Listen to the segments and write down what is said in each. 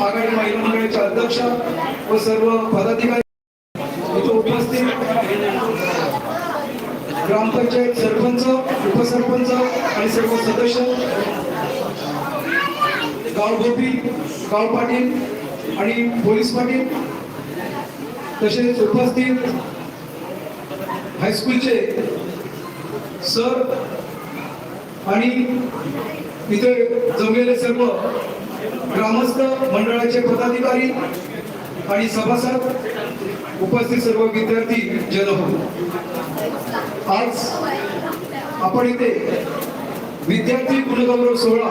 आघाडी महिला मंडळाचे अध्यक्ष व सर्व पदाधिकारी इथे उपस्थित ग्रामपंचायत सरपंच उपसरपंच आणि सर्व सदस्य गाव गोपी गाव पाटील आणि पोलीस पाटील तसेच उपस्थित हायस्कूलचे सर आणि इथे जमलेले सर्व ग्रामस्थ मंडळाचे पदाधिकारी आणि सभासद उपस्थित सर्व विद्यार्थी जन हो आज आपण इथे विद्यार्थी गुणगौरव सोहळा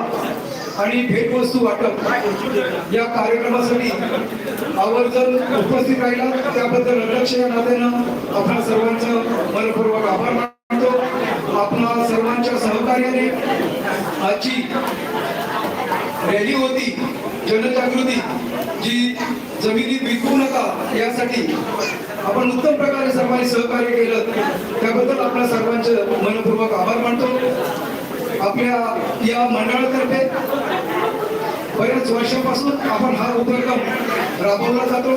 आणि भेटवस्तू वाटप या कार्यक्रमासाठी आवर्जून उपस्थित राहिला. त्याबद्दल अध्यक्ष या नात्यानं आपल्या सर्वांचं मनपूर्वक आभार मानतो. आपणा सर्वांच्या सहकार्याने आजची रॅली होती जनजागृती जी जमिनीत विकू नका यासाठी आपण उत्तम प्रकारे सर्वांनी सहकार्य केलं. त्याबद्दल आपल्या सर्वांचं मनपूर्वक आभार मानतो. आपल्या या मंडळातर्फे बऱ्याच वर्षापासून आपण हा उपक्रम राबवला जातो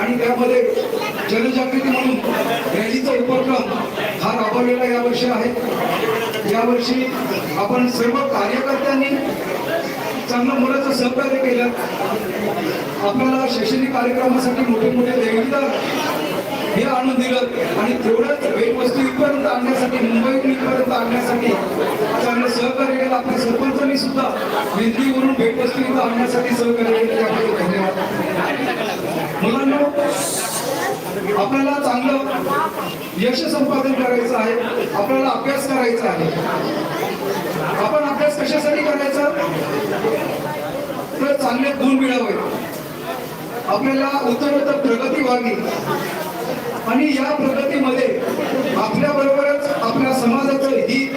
आणि त्यामध्ये जनजागृती म्हणून रॅलीचा उपक्रम हा राबवलेला यावर्षी आहे. यावर्षी आपण सर्व कार्यकर्त्यांनी चांगलं मुलाचं सहकार्य केलं. आपल्याला शैक्षणिक कार्यक्रमासाठी मोठे मोठे देवदार हे आणून दिलं. आणि तेवढंच भेटवस्तू इथपर्यंत आणण्यासाठी मुंबईत इथपर्यंत आणण्यासाठी चांगलं सहकार्य केलं. आपल्या सरपंचांनी सुद्धा दिल्लीवरून भेटवस्तू इथं आणण्यासाठी सहकार्य केलं. त्याबद्दल धन्यवाद. मुलांना आपल्याला चांगलं यश संपादन करायचं आहे आपल्याला अभ्यास करायचा आहे. आपण अभ्यास कशासाठी करायचा? तर चांगले गुण मिळावे आपल्याला उत्तरोत्तर प्रगती व्हावी. आणि या प्रगतीमध्ये आपल्या बरोबरच आपल्या समाजाचं हित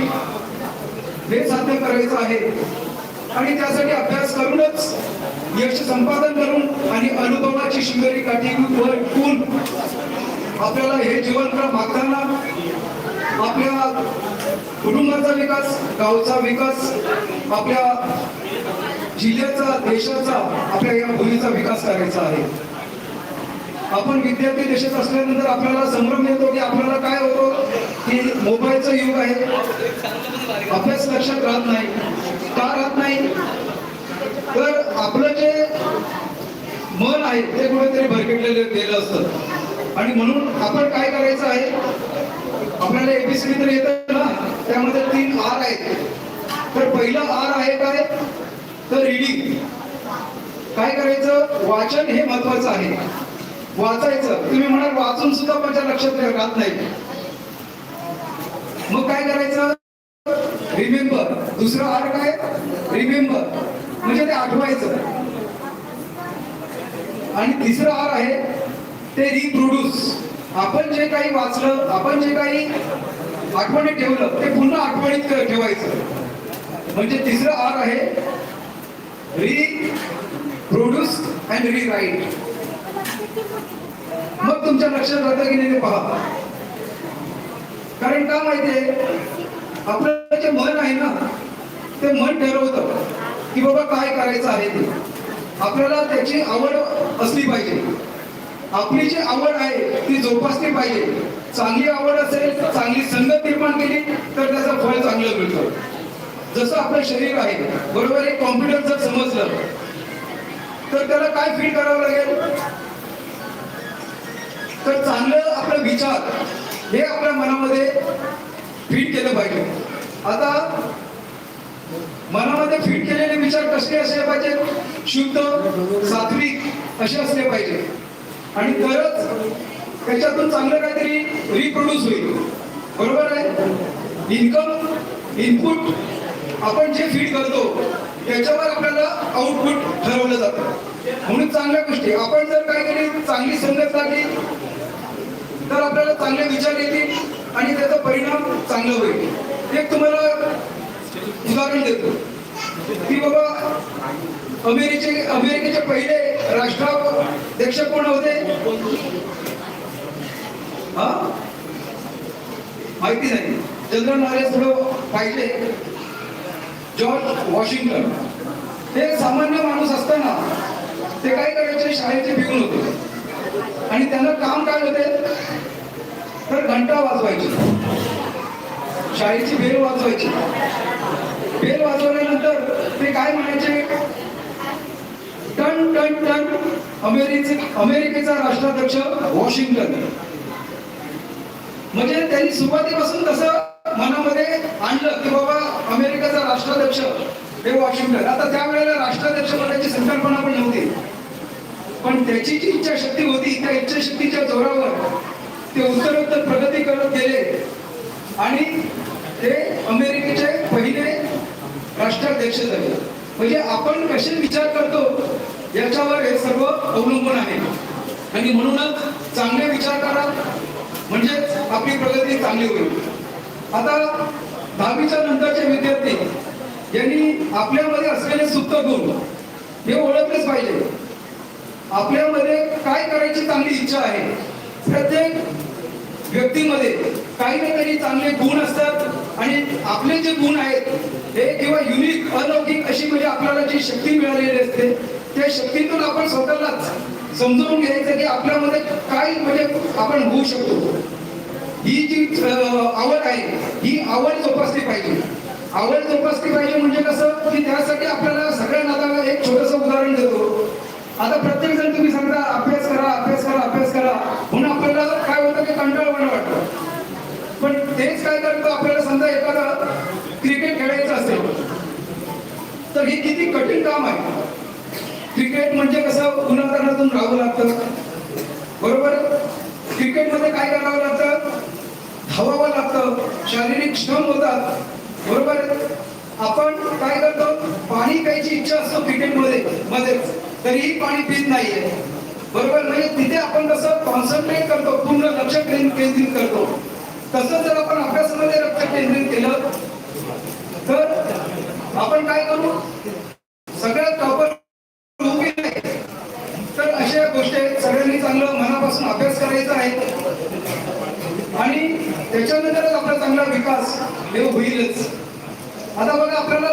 हे साध्य करायचं आहे. आणि त्यासाठी अभ्यास करूनच यश संपादन करून आणि अनुभवाची शिंगरी काठी वर ठेवून आपल्याला हे जीवनक्रम मागताना आपल्या कुटुंबाचा विकास गावचा विकास आपल्या जिल्ह्याचा देशाचा आपल्या या भूमीचा विकास करायचा आहे. आपण विद्यार्थी देशात असल्यानंतर आपल्याला संभ्रम येतो की आपल्याला काय होतो? मोबाईलचं युग आहे. अभ्यास लक्षात राहत नाही. का राहत नाही? तर आपलं जे मन आहे ते कुठेतरी भरकटलेलं गेलं असतं. आणि म्हणून आपण काय करायचं आहे? आपल्याला एबीसीडी तर येतं ना? त्यामध्ये तीन आर आहेत. तर पहिला आर आहे काय? तर रीडिंग काय करायचं? वाचन हे महत्वाचं आहे. वाचायचं. तुम्ही म्हणाल वाचून सुद्धा माझ्या लक्षात राहत नाही. मग काय करायचं? रिमेंबर दुसरं आर काय? रिमेंबर म्हणजे ते आठवायचं. आणि तिसरं आर आहे ते रिप्रोड्यूस आपण जे काही वाचलं आपण जे काही आठवणीत ठेवलं ते पुन्हा आठवणीत ठेवायचं. म्हणजे तिसरं आर आहे री प्रोड्यूस अँड री राईट मग तुमच्या लक्षात राहतं की नाही ते पहा. कारण का माहितीये आपलं जे मन आहे ना ते मन ठरवतं की बाबा काय करायचं आहे ते. आपल्याला त्याची आवड असली पाहिजे. आपली जी आवड आहे ती जोपासली पाहिजे. चांगली आवड असेल चांगली संगत निर्माण केली तर त्याचं फळ चांगलं मिळतं. जसं आपलं शरीर आहे बरोबर एक कॉम्प्युटर जर समजलं तर त्याला काय फीड करावं लागेल? तर चांगलं आपलं विचार हे आपल्या मनामध्ये फिट केलं पाहिजे. आता मनामध्ये फिट केलेले विचार कसले असले पाहिजे? शुद्ध सात्विक असे असले पाहिजे. आणि तरच त्याच्यातून चांगलं काहीतरी रिप्रोड्यूस होईल. बरोबर आहे? इन्कम इनपुट आपण जे फीड करतो त्याच्यावर आपल्याला आउटपुट ठरवलं जातं. म्हणून चांगल्या गोष्टी. आपण जर काहीतरी चांगली संगत लागली तर आपल्याला चांगले विचार येतील आणि त्याचा परिणाम चांगला होईल. एक तुम्हाला उदाहरण देतो. की बाबा अमेरिके अमेरिकेचे पहिले राष्ट्राध्यक्ष कोण होते? हा? माहिती नाही. जनरल नॉलेज थोडं पाहिजे जॉर्ज वॉशिंग्टन. हे सामान्य माणूस असताना ते शाळेचे पिऊन होते. आणि त्यांना काम काय होते तर घंटा वाजवायची. शाळेची बेल वाजवायची. बेल वाजवल्यानंतर ते काय म्हणायचे? टन टन टन अमेरिके अमेरिकेचा राष्ट्राध्यक्ष वॉशिंग्टन. म्हणजे त्यांनी सुरुवातीपासून तसं मनामध्ये आणलं की बाबा अमेरिकेचा राष्ट्राध्यक्ष हे वॉशिंग्टन. आता त्यावेळेला राष्ट्राध्यक्ष पदाची संकल्पना पण नव्हती. पण त्याची जी इच्छाशक्ती होती त्या इच्छाशक्तीच्या जोरावर ते उत्तरोत्तर प्रगती करत गेले. आणि ते अमेरिकेचे पहिले राष्ट्राध्यक्ष झाले. म्हणजे आपण कसे विचार करतो याच्यावर हे सर्व अवलंबून आहे. आणि म्हणूनच चांगले विचार करा म्हणजेच आपली प्रगती चांगली होईल. आता दहावीच्या नंतरचे विद्यार्थी यांनी आपल्यामध्ये असलेले सुप्त गुण हे ओळखलेच पाहिजे. आपल्यामध्ये काय करायची चांगली इच्छा आहे? प्रत्येक व्यक्तीमध्ये काही ना काही चांगले गुण असतात. आणि आपले जे गुण आहेत हे किंवा युनिक अलौकिक अशी म्हणजे आपल्याला जी शक्ती मिळालेली असते त्या शक्तीतून आपण स्वतःलाच समजावून घ्यायचं की आपल्यामध्ये काय म्हणजे आपण होऊ शकतो. ही जी आवड आहे ही आवड जोपासली पाहिजे. आवड जोपासली पाहिजे म्हणजे कसं? की त्यासाठी आपल्याला सगळ्यांना आता एक छोटस उदाहरण देतो. आता प्रत्येक जण तुम्ही सांगता अभ्यास करा अभ्यास करा अभ्यास करा. म्हणून आपल्याला काय होतं की कंटाळवाणं वाटतं. पण तेच काय करतो आपल्याला समजा एखादा क्रिकेट खेळायचं असेल तर हे किती कठीण काम आहे. क्रिकेट म्हणजे कसं उन्हातानातून राहावं लागतं. बरोबर? क्रिकेटमध्ये काय करावं लागतं? धावावं लागतं. शारीरिक श्रम होतात. बरोबर? आपण काय करतो? पाणी प्यायची इच्छा असतो क्रिकेटमध्ये मध्ये तरीही पाणी पित नाहीये. बरोबर? म्हणजे तिथे आपण कसं कॉन्सन्ट्रेट करतो पूर्ण लक्ष केंद्रित करतो. तसं जर आपण अभ्यासामध्ये लक्ष केंद्रित केलं तर आपण काय करू? सगळ्यात टॉपर तर अशा गोष्टी आहेत. सगळ्यांनी चांगलं मनापासून अभ्यास करायचा आहे. आणि त्याच्यानंतरच आपला चांगला विकास हे होईलच. आता बघा आपल्याला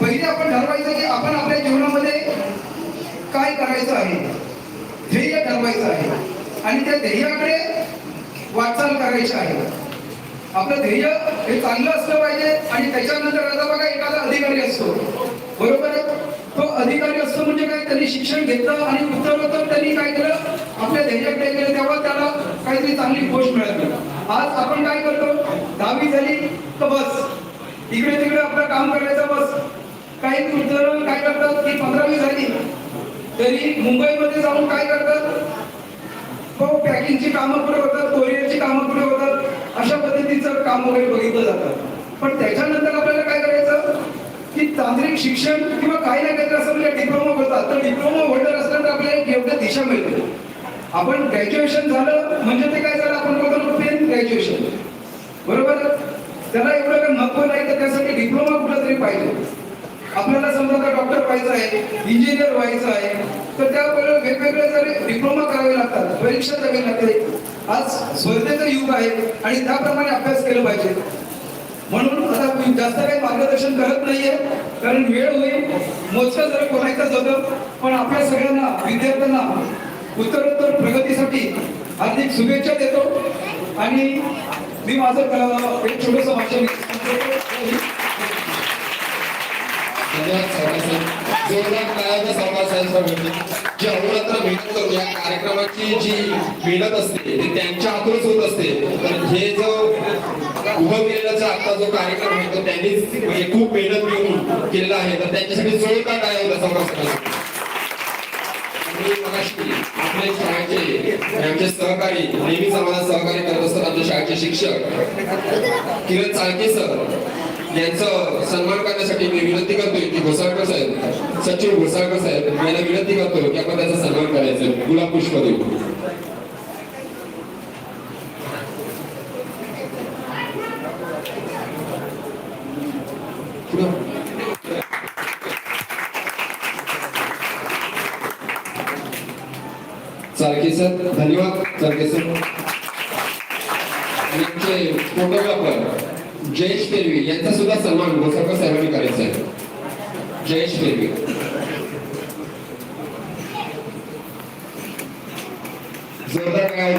पहिले आपण ठरवायचं की आपण आपल्या जीवनामध्ये काय करायचं आहे? ध्येय ठरवायचं आहे. आणि त्या ध्येयाकडे वाटचाल करायची आहे. आपलं ध्येय हे चांगलं असलं पाहिजे आणि त्याच्यानंतर आता बघा एखादा अधिकारी असतो. बरोबर आहे? तो अधिकारी असतो म्हणजे काय? त्यांनी शिक्षण घेतलं आणि उत्तरोत्तर त्यांनी काय केलं? आपल्या ध्येयाकडे गेलं तेव्हा त्याला काहीतरी चांगली पोस्ट मिळाली. आज आपण काय करतो? दहावी झाली तर बस. इकडे तिकडे आपलं काम करायचं बस. काही उत्तर काय करतात? की पंधरावी झाली. तरी मुंबईमध्ये जाऊन काय करतात? हो पॅकिंगची कामं पुढे होतात कोरिअरची कामं पुढे होतात. अशा पद्धतीचं काम वगैरे बघितलं जातं. पण त्याच्यानंतर आपल्याला काय करायचं? की तांत्रिक शिक्षण किंवा काही ना काहीतरी असं म्हणजे डिप्लोमा होतात तर डिप्लोमा होल्डर असलं तर आपल्याला एक योग्य दिशा मिळते. आपण ग्रॅज्युएशन झालं म्हणजे ते काय झालं? आपण बोलतो पेन ग्रॅज्युएशन बरोबर? त्याला एवढं काही महत्त्व नाही तर त्यासाठी डिप्लोमा कुठला तरी पाहिजे. आपल्याला समजा डॉक्टर व्हायचं आहे इंजिनियर व्हायचं आहे तर त्यावेळेला वेगवेगळे जरी डिप्लोमा करावे लागतात परीक्षा द्यावी लागते. आज स्पर्धेचं युग आहे आणि त्याप्रमाणे अभ्यास केला पाहिजे. म्हणून आता जास्त काही मार्गदर्शन करत नाहीये कारण वेळ होईल. मोजकं जर बोलायचंच होतं पण आपल्या सगळ्यांना विद्यार्थ्यांना उत्तरोत्तर प्रगतीसाठी हार्दिक शुभेच्छा देतो. आणि मी माझं एक छोटस भाषण धन्यवाद सावकार जोरदार साहेबांसाठी जी अहोरात्र मेहनत करून या कार्यक्रमाची जी मेहनत असते ती त्यांच्या हातूनच होत असते. तर हे जो उभं केलेला आता जो कार्यक्रम आहे तो त्यांनीच म्हणजे खूप मेहनत घेऊन केलेला आहे. तर त्यांच्यासाठी जोरदार टाळ्या होता सावकार साहेबांसाठी आपले शाळेचे आमचे सहकारी नेहमीच आम्हाला सहकार्य करत असतात आमच्या शाळेचे शिक्षक. किरण चाळके सर यांचं सन्मान करण्यासाठी मी विनंती करतोय की घोसाळकर साहेब सचिव घोसाळकर साहेब यांना विनंती करतो की आपण त्याचा सन्मान करायचं गुलाब पुष्प देऊ सारखे चालके सर धन्यवाद. चालके सर आणि आमचे फोटोग्राफर जयेश यांचा सुद्धा सन्मान घोसाळकर साहेबांनी करायचा आहे. जयेश पेरवी जोरदार काय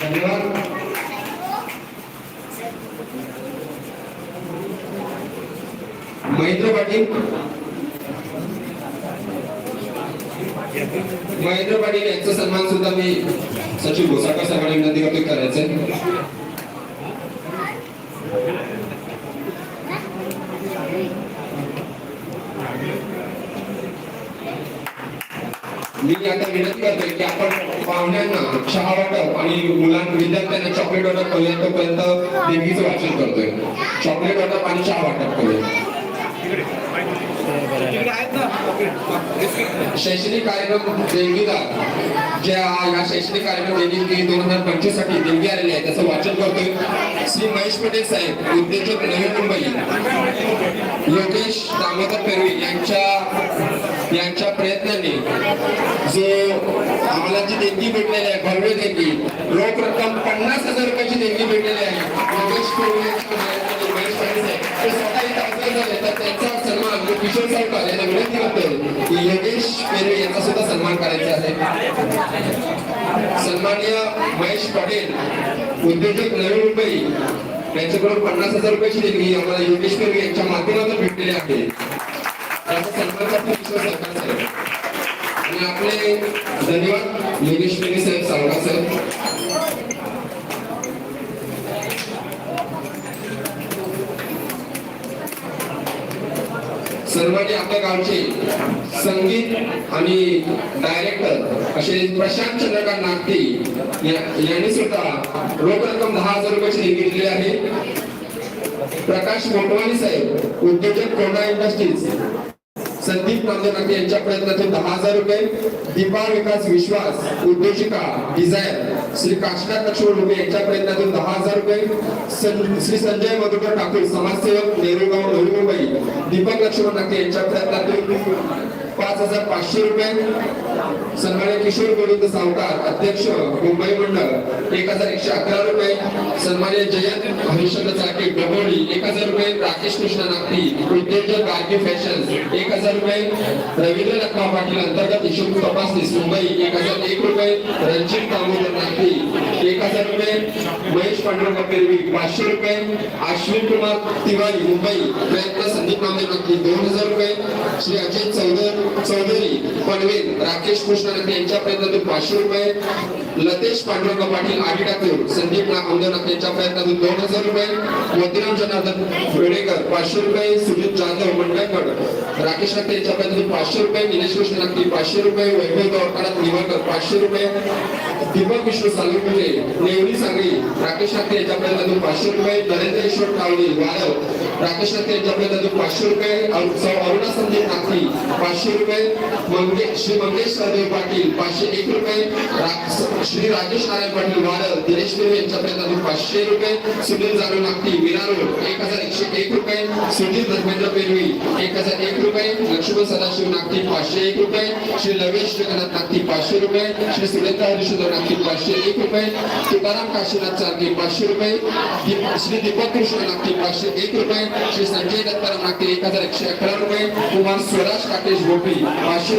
धन्यवाद. महेंद्र पाटील. महेंद्र पाटील यांचा सन्मान सुद्धा मी सचिव घोसाकर साहेबांना विनंती करतो करायचं विनंती करतोय की आपण पाहुण्यांना चहा वाटप आणि मुलांना विद्यार्थ्यांना चॉकलेट वाटप करूया तोपर्यंत देवीचं वाचन करतोय. चॉकलेट वाटप आणि चहा वाटप करूया शैक्षणिक कार्यक्रम देणगीला ज्या या शैक्षणिक कार्यक्रम देणगी दोन हजार पंचवीससाठी देणगी आलेली आहे. त्याचं वाचन करतोय श्री महेश पटेल साहेब उद्योजक नवी मुंबई. योगेश दामोदर पेरवी यांच्या यांच्या प्रयत्नांनी जो आम्हाला जी देणगी भेटलेली आहे भव्य देणगी रोख रक्कम पन्नास हजार रुपयाची देणगी भेटलेली आहे. योगेश पेरवी यांच्या प्रयत्नांनी महेश पाटील साहेब ते स्वतः इथं हजर झाले तर त्यांचा सन्मान जो किशोर साहेब यांना विनंती करतो की योगेश पेरे यांचा सुद्धा सन्मान करायचा आहे सन्माननीय महेश पाटील उद्योजक नवी मुंबई यांच्याकडून पन्नास हजार रुपयाची देणगी आम्हाला योगेश पेरे यांच्या माध्यमातून भेटलेली आहे त्याचा सन्मान करतो किशोर सरकार आणि आपले धन्यवाद योगेश पेरे साहेब सांगा साहेब सर्वांनी आपल्या गावचे संगीत आणि डायरेक्टर असे प्रशांत चंद्रकांत नागते या- यांनी सुद्धा रोख रक्कम दहा हजार रुपयाची निधी दिली आहे. प्रकाश मोटवानी साहेब उद्योजक कोंडा इंडस्ट्रीज. संदीप नांदेनाके यांच्या प्रयत्नातून दहा हजार रुपये दीपा विकास विश्वास उद्योजिका डिझायर श्री काशिनाथ लक्ष्मण रुपये यांच्या प्रयत्नातून दहा हजार रुपये सं- श्री संजय मधुकर ठाकूर समाजसेवक नेहरूगाव नवी मुंबई दीपक लक्ष्मण नाके यांच्या प्रयत्नातून पाच हजार पाचशे रुपये. सन्मान्य किशोर गोविंद सावकार अध्यक्ष मुंबई मंडळ एक हजार एकशे अकरा रुपये. सन्मान्य जयंत हरिश्चंद्र चाके डबोली एक हजार रुपये. राकेश कृष्ण नागती उद्योजक गार्गी फॅशन एक हजार रुपये. रवींद्र लखमा पाटील अंतर्गत हिशोब तपासणी मुंबई एक हजार एक रुपये. रणजित दामोदर नागती एक हजार रुपये. महेश पांडुरंग पेरवी पाचशे रुपये. अश्विन कुमार तिवारी मुंबई. प्रयत्न संदीप नामदेव नागती दोन हजार रुपये. श्री अजित चौधरी चौधरी पनवेल राकेश कृष्णनाथ यांच्या प्रयत्नातून पाचशे रुपये. लतेश पांडुरंग पाटील आडी ठाकूर संदीप नामदेव यांच्या प्रयत्नातून दोन हजार रुपये. मोतीराम जनार्दन वेडेकर पाचशे रुपये. सुजित जाधव मंडळगड राकेश नाथ यांच्या प्रयत्नातून पाचशे रुपये. निलेश कृष्ण नागते पाचशे रुपये. वैभव दौरकारात निवडकर पाचशे रुपये. दीपक विष्णू सालुपुरे नेवरी सांगली राकेश नाथ यांच्या प्रयत्नातून पाचशे रुपये. नरेंद्र ईश्वर कावळे वारव राकेश नाथ यांच्या प्रयत्नातून पाचशे रुपये. अरुणा संदीप नागरी पाचशे पाचशे रुपये मंगे श्री मंगेश सहदेव पाटील पाचशे एक रुपये श्री राजेश नारायण पाटील वारव दिनेश पेरवे यांच्या प्रयत्नातून पाचशे रुपये सुनील जाधव नागती विरारोड एक हजार एकशे एक रुपये सुनील धर्मेंद्र पेरवी एक हजार एक रुपये लक्ष्मण सदाशिव नागती पाचशे एक रुपये श्री लवेश जगन्नाथ नागती पाचशे रुपये श्री सुरेंद्र हरिशंद्र नागती पाचशे एक रुपये तुकाराम काशीनाथ चारके पाचशे रुपये श्री दीपक कृष्ण नागती पाचशे एक रुपये श्री संजय दत्ताराम नागती एक हजार एकशे अकरा रुपये कुमार स्वराज राकेश गोपी पाचशे